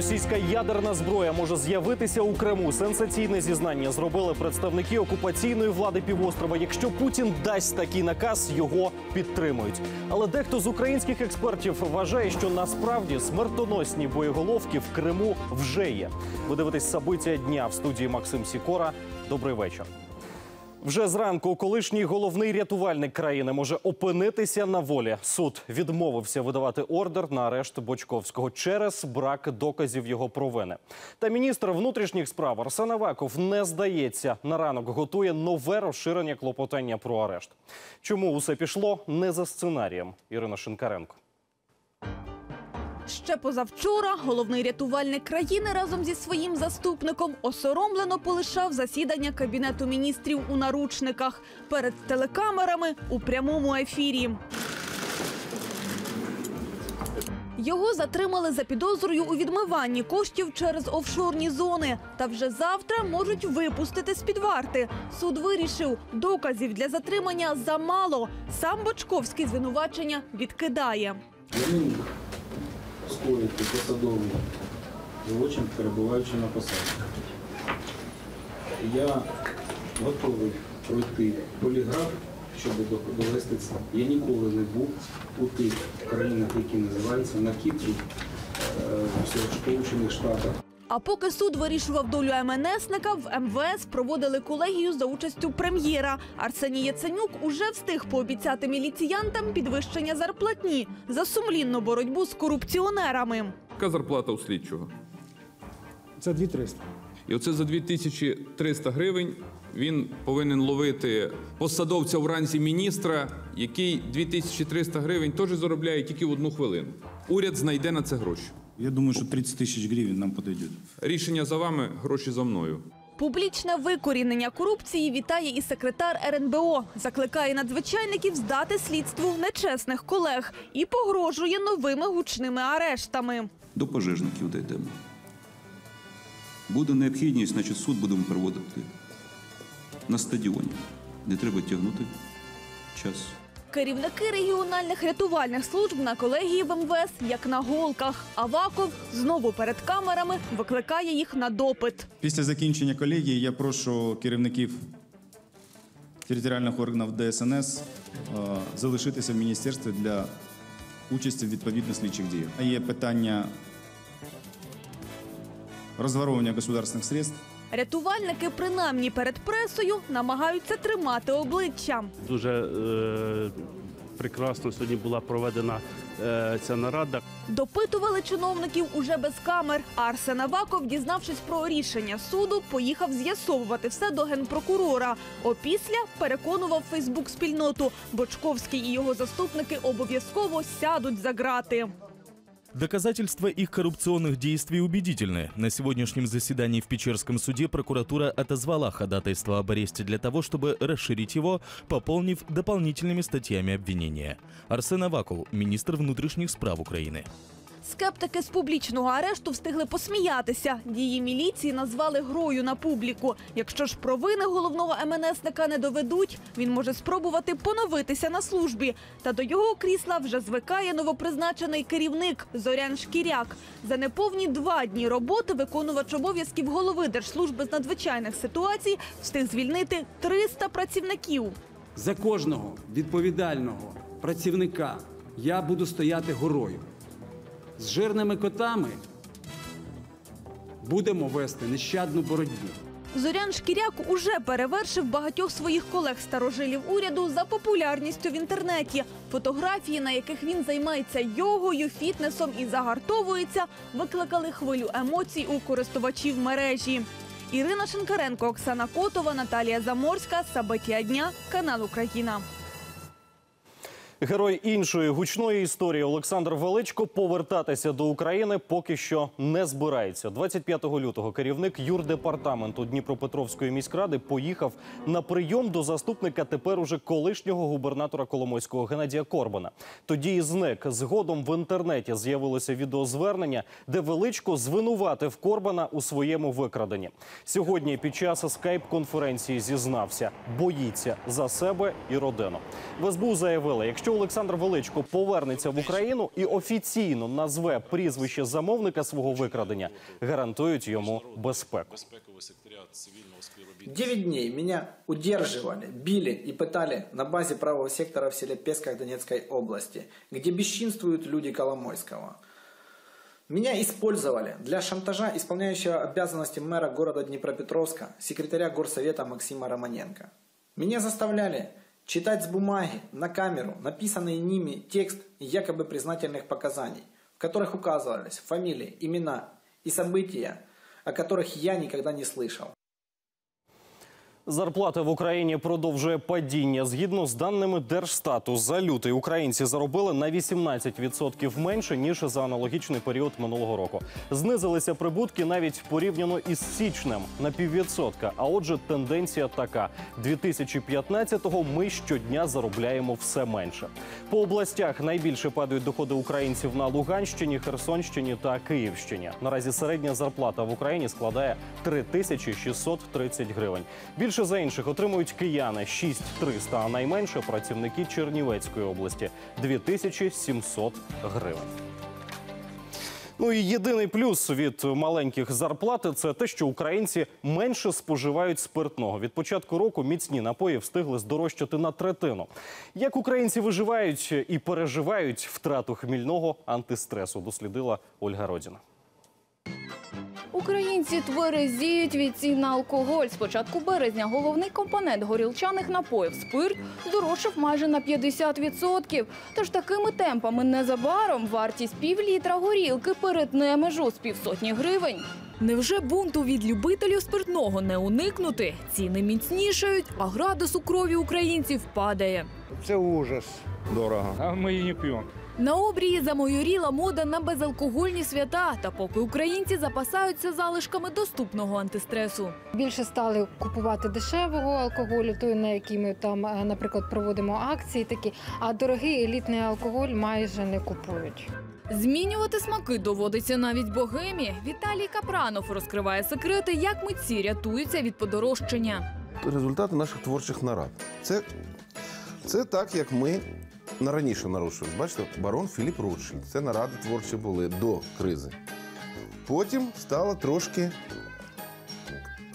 російська ядерна зброя може з'явитися у Криму. Сенсаційне зізнання зробили представники окупаційної влади півострова. Якщо Путін дасть такий наказ, його підтримують. Але дехто з українських експертів вважає, що насправді смертоносні боєголовки в Криму вже є. Ви дивитесь собиття дня в студії Максим Сікора. Добрий вечір. Вже зранку колишній головний рятувальник країни може опинитися на волі. Суд відмовився видавати ордер на арешт Бочковського через брак доказів його провини. Та міністр внутрішніх справ Арсен Аваков не здається. На ранок готує нове розширення клопотання про арешт. Чому усе пішло не за сценарієм? Ірина Шинкаренко. Ще позавчора головний рятувальник країни разом зі своїм заступником осоромлено полишав засідання кабінету міністрів у наручниках перед телекамерами у прямому ефірі. Його затримали за підозрою у відмиванні коштів через офшорні зони. Та вже завтра можуть випустити з під варти. Суд вирішив, доказів для затримання замало. Сам Бочковський звинувачення відкидає. Скоїти посадовий злочин, перебуваючи на посаді. Я готовий пройти поліграф, щоб довести це. Я ніколи не був у тих країнах, які називаються на Кіпрі, е, в Сполучених Штатах. А поки суд вирішував долю МНСника, в МВС проводили колегію за участю прем'єра. Арсеній Яценюк уже встиг пообіцяти міліціянтам підвищення зарплатні за сумлінну боротьбу з корупціонерами. Яка зарплата у слідчого? Це 2300. І оце за 2300 гривень він повинен ловити посадовця в ранзі міністра, який 2300 гривень теж заробляє тільки в одну хвилину. Уряд знайде на це гроші. Я думаю, что 30 тысяч гривен нам подойдет. Рішення за вами, гроші за мною. Публічне викорінення корупції вітає і секретар РНБО. Закликає надзвичайників здати слідству нечесних колег і погрожує новими гучними арештами. До пожежників дійдемо. Буде необхідність, значить суд будемо проводити на стадіоні. Не треба тягнути час. Керівники регіональних рятувальних служб на колегії в МВС як на голках. Аваков знову перед камерами викликає їх на допит. Після закінчення колегії я прошу керівників територіальних органів ДСНС е, залишитися в міністерстві для участі в відповідних слідчих діях. Є питання розворовування государственних средств. Рятувальники, принаймні перед пресою, намагаються тримати обличчя. Дуже е, прекрасно сьогодні була проведена е, ця нарада. Допитували чиновників уже без камер. Арсен Аваков, дізнавшись про рішення суду, поїхав з'ясовувати все до генпрокурора. Опісля переконував Фейсбук-спільноту. Бочковський і його заступники обов'язково сядуть за грати. Доказательства их коррупционных действий убедительны. На сегодняшнем заседании в Печерском суде прокуратура отозвала ходатайство об аресте для того, чтобы расширить его, пополнив дополнительными статьями обвинения. Арсен Аваков, министр внутренних справ Украины. Скептики з публічного арешту встигли посміятися. Дії міліції назвали грою на публіку. Якщо ж провини головного МНСника не доведуть, він може спробувати поновитися на службі. Та до його крісла вже звикає новопризначений керівник Зорян Шкіряк. За неповні два дні роботи виконувач обов'язків голови Держслужби з надзвичайних ситуацій встиг звільнити 300 працівників. За кожного відповідального працівника я буду стояти горою. З жирними котами будемо вести нещадну боротьбу. Зорян Шкіряк уже перевершив багатьох своїх колег-старожилів уряду за популярністю в інтернеті. Фотографії, на яких він займається йогою, фітнесом і загартовується, викликали хвилю емоцій у користувачів мережі. Ірина Шинкаренко, Оксана Котова, Наталія Заморська, Сабитія дня, канал Україна. Герой іншої гучної історії Олександр Величко повертатися до України поки що не збирається. 25 лютого керівник юрдепартаменту Дніпропетровської міськради поїхав на прийом до заступника тепер уже колишнього губернатора Коломойського Геннадія Корбана. Тоді і зник. Згодом в інтернеті з'явилося відеозвернення, де Величко звинуватив Корбана у своєму викраденні. Сьогодні під час скайп-конференції зізнався, боїться за себе і родину. В СБУ заявили, якщо Олександр Величко повернеться в Україну і офіційно назве прізвище замовника свого викрадення, гарантують йому безпеку. Девять дней меня удерживали, били и пытали на базе правого сектора в селе Песках Донецкой области, где бесчинствуют люди Коломойского. Меня использовали для шантажа исполняющего обязанности мэра города Днепропетровска, секретаря горсовета Максима Романенко. Меня заставляли читать с бумаги на камеру написанный ними текст якобы признательных показаний, в которых указывались фамилии, имена и события, о которых я никогда не слышал. Зарплата в Україні продовжує падіння. Згідно з даними Держстату, за лютий українці заробили на 18% менше ніж за аналогічний період минулого року. Знизилися прибутки навіть порівняно із січнем на піввідсотка. А отже, тенденція така: 2015-го ми щодня заробляємо все менше. По областях найбільше падають доходи українців на Луганщині, Херсонщині та Київщині. Наразі середня зарплата в Україні складає 3630 гривень. Більше за інших отримують кияни 6300, а найменше працівники Чернівецької області 2700 гривень. Ну і єдиний плюс від маленьких зарплат це те, що українці менше споживають спиртного. Від початку року міцні напої встигли здорожчати на третину. Як українці виживають і переживають втрату хмільного антистресу, дослідила Ольга Родіна. Українці тверезіють від цін на алкоголь. З початку березня головний компонент горілчаних напоїв спирт здорожчав майже на 50%. Тож такими темпами незабаром вартість півлітра горілки перетне межу з півсотні гривень. Невже бунту від любителів спиртного не уникнути? Ціни міцнішають, а градус у крові українців падає. Це ужас. Дорого. А ми її не п'ємо. На обрії замайоріла мода на безалкогольні свята. Та поки українці запасаються залишками доступного антистресу. Більше стали купувати дешевого алкоголю, той на який ми там, е, наприклад, проводимо акції такі. А дорогий елітний алкоголь майже не купують. Змінювати смаки доводиться навіть богемі. Віталій Капранов розкриває секрети, як митці рятуються від подорожчання. Результати наших творчих нарад. Це, це так, як ми на раніше нарушили. Бачите, барон Філіп Ротшильд. Це наради творчі були до кризи. Потім стало трошки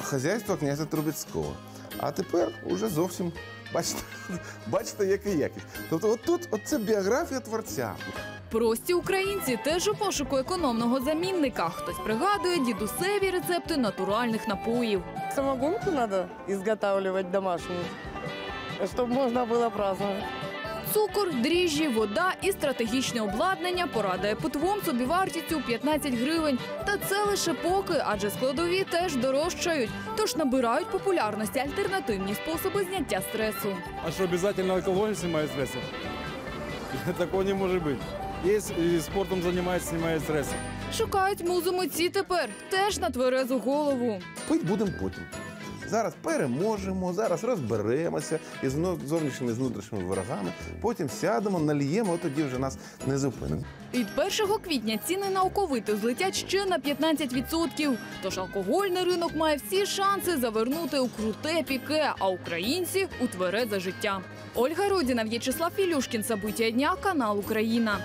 хазяйство князя Трубецького. А тепер уже зовсім бачите, бачите, яка якість. Тобто, от тут от це біографія творця. Прості українці теж у пошуку економного замінника. Хтось пригадує дідусеві рецепти натуральних напоїв. Самогонку надо изготавливать домашнюю, чтобы можно было праздновать. Цукор, дріжджі, вода і стратегічне обладнання порадує питвом собівартістю 15 гривень. Та це лише поки, адже складові теж дорожчають. Тож набирають популярності альтернативні способи зняття стресу. А що, обов'язково алкоголь знімає стрес? Такого не може бути. Є і спортом займається, знімає стрес. Шукають музу митці тепер теж на тверезу голову. Пить будемо потім. Зараз переможемо, зараз розберемося із зовнішніми з внутрішніми ворогами. Потім сядемо, нальємо, тоді вже нас не зупинить. Від 1 квітня ціни на оковити злетять ще на 15%. Тож алкогольний ринок має всі шанси завернути у круте піке, а українці у тверезе життя. Ольга Родіна, В'ячеслав Філюшкін, Забиття дня, канал Україна.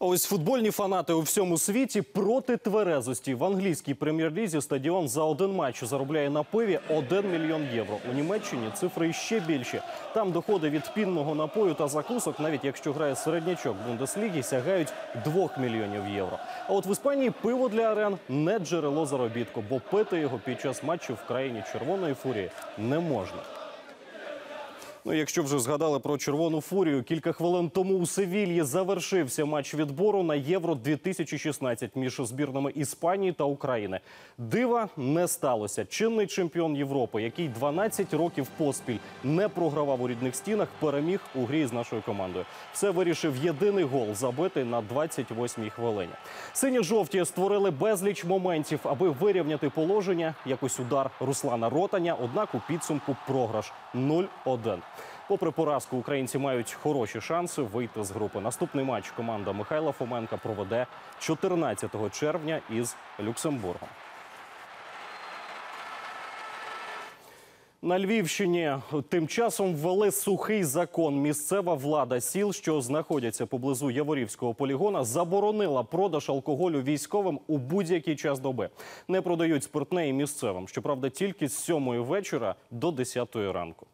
Ось футбольні фанати у всьому світі проти тверезості. В англійській прем'єр-лізі стадіон за один матч заробляє на пиві 1 мільйон євро. У Німеччині цифри ще більші. Там доходи від пінного напою та закусок, навіть якщо грає середнячок Бундесліги, сягають 2 мільйонів євро. А от в Іспанії пиво для арен не джерело заробітку, бо пити його під час матчу в країні червоної фурії не можна. Ну, якщо вже згадали про червону фурію, кілька хвилин тому у Севільї завершився матч відбору на Євро 2016 між збірнами Іспанії та України. Дива не сталося. Чинний чемпіон Європи, який 12 років поспіль не програвав у рідних стінах, переміг у грі з нашою командою. Все вирішив єдиний гол, забитий на 28-й хвилині. Сині-жовті створили безліч моментів, аби вирівняти положення. Якось удар Руслана Ротаня. Однак у підсумку програш 0-1. Попри поразку, українці мають хороші шанси вийти з групи. Наступний матч команда Михайла Фоменка проведе 14 червня із Люксембургом. На Львівщині тим часом ввели сухий закон. Місцева влада сіл, що знаходяться поблизу Яворівського полігона, заборонила продаж алкоголю військовим у будь-який час доби. Не продають спиртне і місцевим. Щоправда, тільки з 7 вечора до 10 ранку.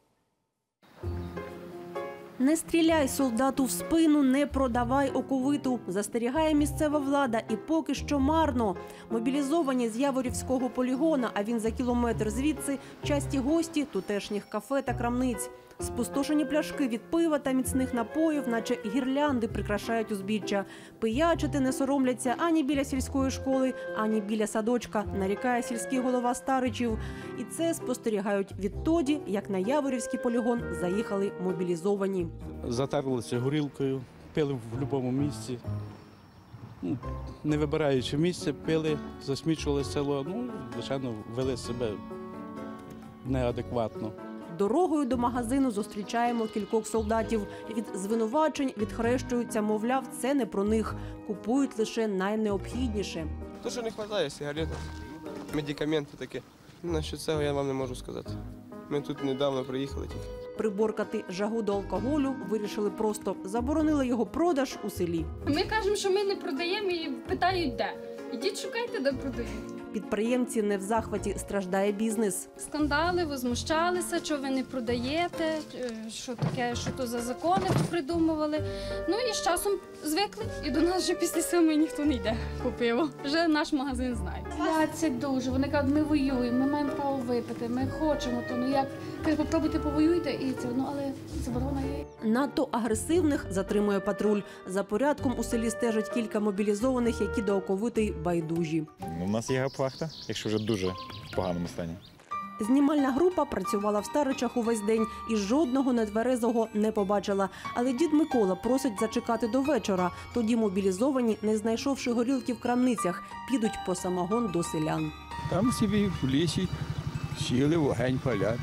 Не стріляй солдату в спину, не продавай оковиту. Застерігає місцева влада, і поки що марно. Мобілізовані з Яворівського полігона, а він за кілометр звідси часті гості тутешніх кафе та крамниць. Спустошені пляшки від пива та міцних напоїв, наче гірлянди, прикрашають узбіччя. Пиячити не соромляться ані біля сільської школи, ані біля садочка, нарікає сільський голова Старичів. І це спостерігають відтоді, як на Яворівський полігон заїхали мобілізовані. Затарлися горілкою, пили в будь-якому місці. Ну, Не вибираючи місце, пили, засмічували село. Ну, звичайно, вели себе неадекватно. Дорогою до магазину зустрічаємо кількох солдатів. Від звинувачень відхрещуються, мовляв, це не про них. Купують лише найнеобхідніше. То, що не вистачає сигарети, медикаменти такі. Насчет цього я вам не можу сказати. Ми тут недавно приїхали тільки. Приборкати жагу до алкоголю вирішили просто заборонили його продаж у селі. Ми кажемо, що ми не продаємо і питають де. Ідіть шукайте, де продають. Підприємці не в захваті страждає бізнес. Скандали, возмущалися, що ви не продаєте, е, що таке, що то за закони придумували. Ну і з часом звикли, і до нас вже після семи ніхто не йде по. Вже наш магазин знає. Платять дуже. Вони кажуть, ми воюємо, ми маємо право випити, ми хочемо то. Ну як кажуть, попробуйте повоюйте і це ну але заборона є. Надто агресивних затримує патруль. За порядком у селі стежать кілька мобілізованих, які до оковитий байдужі. Ну, у нас є гапвахта, якщо вже дуже в поганому стані. Знімальна група працювала в Старичах увесь день і жодного нетверезого не побачила. Але дід Микола просить зачекати до вечора. Тоді мобілізовані, не знайшовши горілки в крамницях, підуть по самогон до селян. Там собі в лісі сіли, вогонь палять,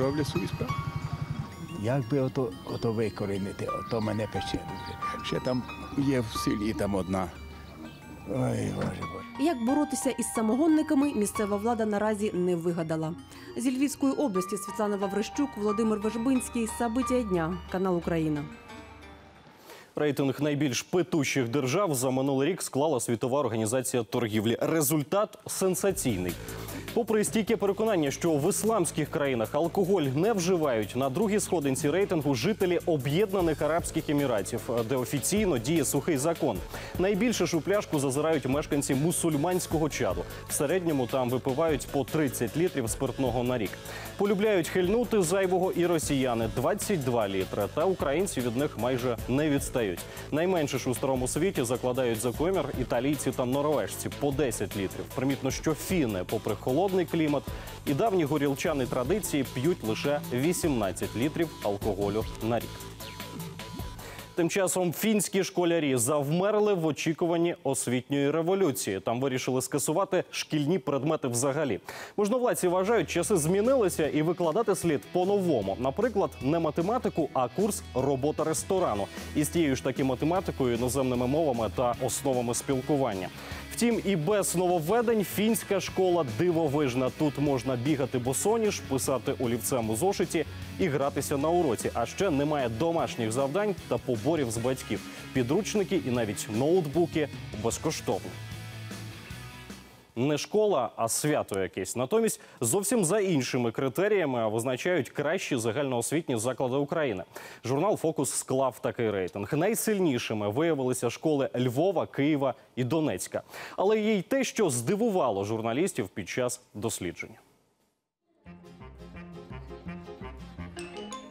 роблять свою справу. Як би ото, ото викорінити, ото мене пече. Ще там є в селі там одна. Ой, боже, боже. Як боротися із самогонниками, місцева влада наразі не вигадала. Зі Львівської області Світлана Ваврищук, Володимир Вежбинський, Сабиття дня, канал Україна. Рейтинг найбільш петущих держав за минулий рік склала Світова організація торгівлі. Результат сенсаційний. Попри стійке переконання, що в ісламських країнах алкоголь не вживають на другій сходинці рейтингу жителі Об'єднаних Арабських Еміратів, де офіційно діє сухий закон. Найбільше ж у пляшку зазирають мешканці мусульманського чаду. В середньому там випивають по 30 літрів спиртного на рік. Полюбляють хильнути зайвого і росіяни 22 літри. Та українці від них майже не відстають. Найменше ж у старому світі закладають за комір італійці та норвежці по 10 літрів. Примітно, що фіни, попри холодний клімат і давні горілчани традиції, п'ють лише 18 літрів алкоголю на рік. Тим часом фінські школярі завмерли в очікуванні освітньої революції. Там вирішили скасувати шкільні предмети взагалі. Можновладці вважають, часи змінилися і викладати слід по-новому. Наприклад, не математику, а курс робота ресторану із тією ж таки математикою, іноземними мовами та основами спілкування. Втім, і без нововведень фінська школа дивовижна. Тут можна бігати босоніж, писати олівцем у зошиті і гратися на уроці. А ще немає домашніх завдань та поборів з батьків. Підручники і навіть ноутбуки безкоштовно. Не школа, а свято якесь. Натомість зовсім за іншими критеріями визначають кращі загальноосвітні заклади України. Журнал Фокус склав такий рейтинг. Найсильнішими виявилися школи Львова, Києва і Донецька. Але є й те, що здивувало журналістів під час дослідження.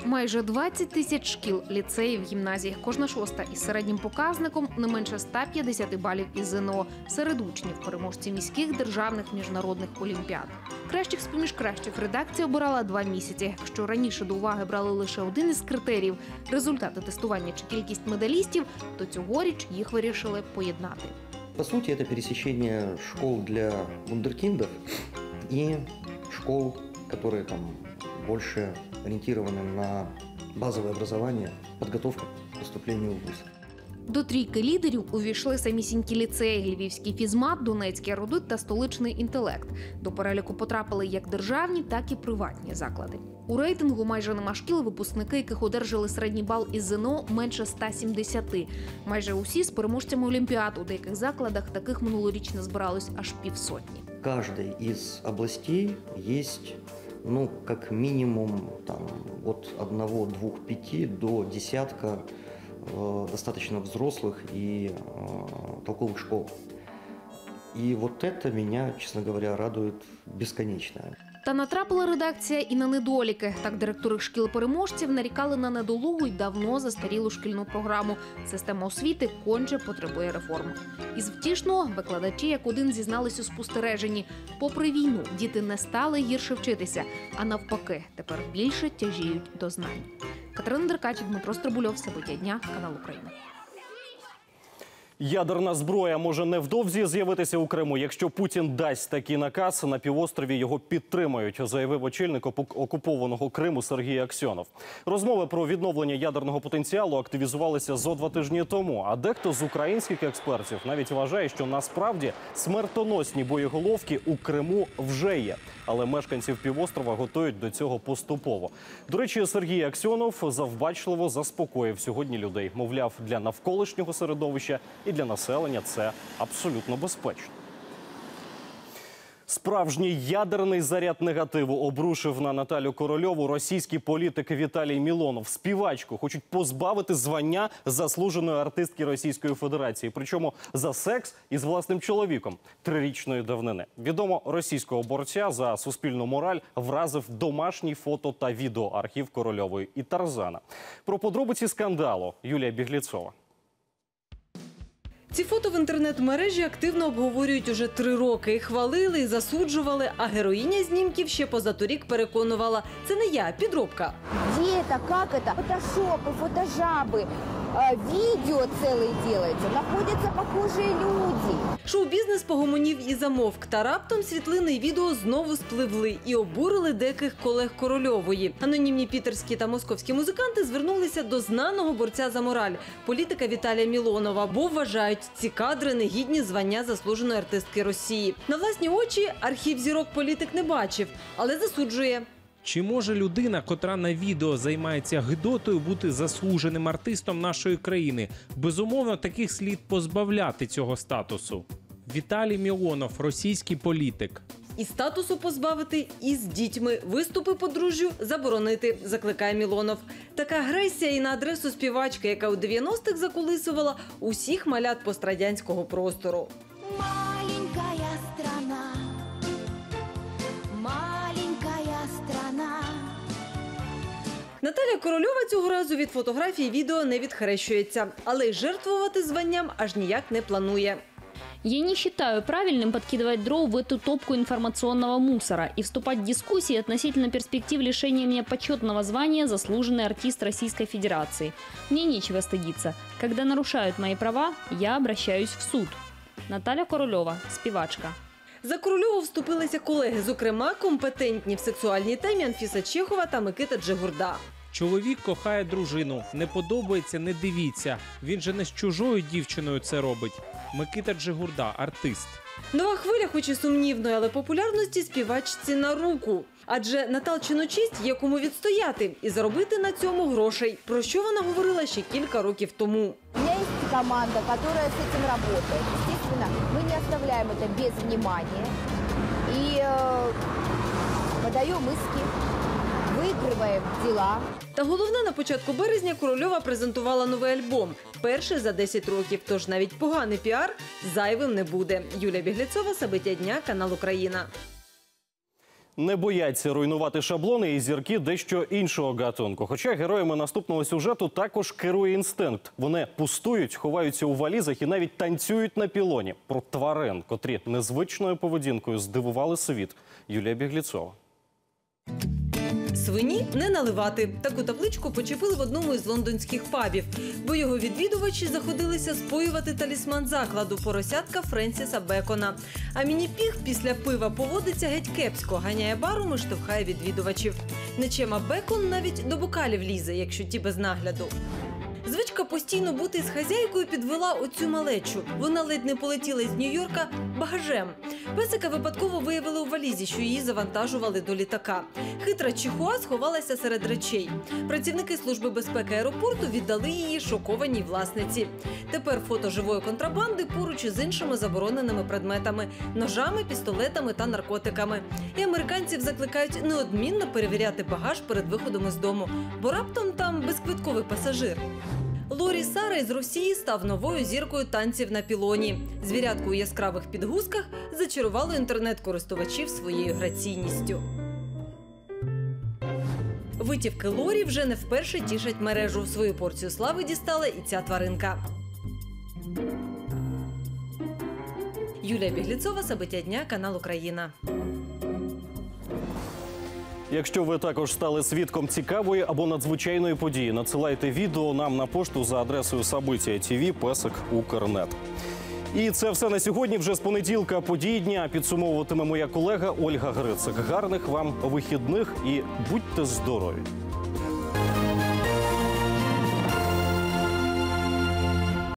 Майже 20 тисяч шкіл, ліцеїв, гімназій, кожна шоста із середнім показником не менше 150 балів із ЗНО. Серед учнів переможці міських державних міжнародних олімпіад. Кращих з поміж кращих редакція обирала два місяці. Якщо раніше до уваги брали лише один із критеріїв результати тестування чи кількість медалістів, то цьогоріч їх вирішили поєднати. По сути, это пересечение школ для вундеркиндов и школ, которые там больше ориентированы на базовое образование, подготовку к поступлению в ВУЗ. До трійки лідерів увійшли самісінькі ліцеї, львівський фізмат, донецький родит та столичний інтелект. До переліку потрапили як державні, так і приватні заклади. У рейтингу майже нема шкіл, випускники, яких одержали середній бал із ЗНО менше 170. Майже усі з переможцями Олімпіад. У деяких закладах таких минулоріч назбиралось аж півсотні. Каждой из областей есть, ну, как минимум, там, от одного, двух, пяти до десятка э, достаточно взрослых и э, толковых школ. И вот это меня, честно говоря, радует бесконечно. Та натрапила редакція і на недоліки. Так, директори шкіл-переможців нарікали на недолугу й давно застарілу шкільну програму. Система освіти конче потребує реформ. Із втішного викладачі як один зізнались у спостереженні. Попри війну, діти не стали гірше вчитися, а навпаки, тепер більше тяжіють до знань. Катерина Деркач, Дмитро Стрибульов, Собиття дня, канал Україна. Ядерна зброя може невдовзі з'явитися у Криму. Якщо Путін дасть такий наказ, на півострові його підтримають, заявив очільник окупованого Криму Сергій Аксьонов. Розмови про відновлення ядерного потенціалу активізувалися зо два тижні тому. А дехто з українських експертів навіть вважає, що насправді смертоносні боєголовки у Криму вже є. Але мешканців півострова готують до цього поступово. До речі, Сергій Аксьонов завбачливо заспокоїв сьогодні людей. Мовляв, для навколишнього середовища і для населення це абсолютно безпечно. Справжній ядерний заряд негативу обрушив на Наталю Корольову російський політик Віталій Мілонов. Співачку хочуть позбавити звання заслуженої артистки Російської Федерації, причому за секс із власним чоловіком трирічної давнини. Відомо російського борця за суспільну мораль вразив домашній фото та відеоархів Корольової і Тарзана. Про подробиці скандалу Юлія Бігліцова. Ці фото в інтернет-мережі активно обговорюють уже три роки. І хвалили, і засуджували. А героїня знімків ще позаторік переконувала: це не я, підробка. Где это, как это? Фотошопы, фотожабы, э, видео целые делаются, находятся похожие люди. Шоу-бізнес погомонів і замовк. Та раптом світлини і відео знову спливли і обурили деяких колег Корольової. Анонімні пітерські та московські музиканти звернулися до знаного борця за мораль, політика Віталія Мілонова, бо вважають ці кадри негідні звання заслуженої артистки Росії. На власні очі архів зірок політик не бачив, але засуджує. Чи може людина, котра на відео займається гидотою, бути заслуженим артистом нашої країни? Безумовно, таких слід позбавляти цього статусу. Віталій Мілонов, російський політик. І статусу позбавити, і з дітьми. Виступи подружжю заборонити, закликає Мілонов. Така агресія і на адресу співачки, яка у 90-х заколисувала усіх малят пострадянського простору. Наталя Корольова цього разу від фотографій і відео не відхрещується, але й жертвувати званням аж ніяк не планує. Я не считаю правильным подкидывать дров в эту топку информационного мусора и вступать в дискуссии относительно перспектив лишения меня почетного звания заслуженный артист Российской Федерации. Мне нечего стыдиться. Когда нарушают мои права, я обращаюсь в суд. Наталья Королева, співачка. За Корольову вступилися колеги, зокрема компетентні в сексуальній темі Анфіса Чехова та Микита Джигурда. Чоловік кохає дружину, не подобається, не дивіться. Він же не з чужою дівчиною це робить. Микита Джигурда, артист. Нова хвиля, хоч і сумнівної, але популярності співачці на руку. Адже Наталчину честь є кому відстояти і заробити на цьому грошей. Про що вона говорила ще кілька років тому. У меня есть команда, которая с этим работает. Естественно, мы не оставляем это без внимания и э, подаем иски, выигрываем дела. Та головне, на початку березня Корольова презентувала новий альбом. Перший за 10 років. Тож навіть поганий піар зайвим не буде. Юлія Бігліцова, Сабиття дня, канал Україна. Не бояться руйнувати шаблони і зірки дещо іншого гатунку. Хоча героями наступного сюжету також керує інстинкт. Вони пустують, ховаються у валізах і навіть танцюють на пілоні. Про тварин, котрі незвичною поведінкою здивували світ. Юлія Бігліцова. Свині не наливати. Таку табличку почепили в одному із лондонських пабів, бо його відвідувачі заходилися споювати талісман закладу поросятка Френсіса Бекона. А міні-піг після пива поводиться геть кепсько, ганяє баром і штовхає відвідувачів. Нечема Бекон навіть до бокалів лізе, якщо ті без нагляду. Звичка постійно бути з хазяйкою підвела оцю малечу. Вона ледь не полетіла з Нью-Йорка багажем. Песика випадково виявили у валізі, що її завантажували до літака. Хитра чихуа сховалася серед речей. Працівники служби безпеки аеропорту віддали її шокованій власниці. Тепер фото живої контрабанди поруч із іншими забороненими предметами ножами, пістолетами та наркотиками. І американців закликають неодмінно перевіряти багаж перед виходом із дому, бо раптом там безквитковий пасажир. Лорі Сара із Росії став новою зіркою танців на пілоні. Звірятку у яскравих підгузках зачарувало інтернет-користувачів своєю граційністю. Витівки Лорі вже не вперше тішать мережу. Свою порцію слави дістала і ця тваринка. Юлія Бігліцова, Собиття дня, канал Україна. Якщо ви також стали свідком цікавої або надзвичайної події, надсилайте відео нам на пошту за адресою Сабиття ТВ Песик Укрнет. І це все на сьогодні. Вже з понеділка події дня підсумовуватиме моя колега Ольга Грицик. Гарних вам вихідних і будьте здорові!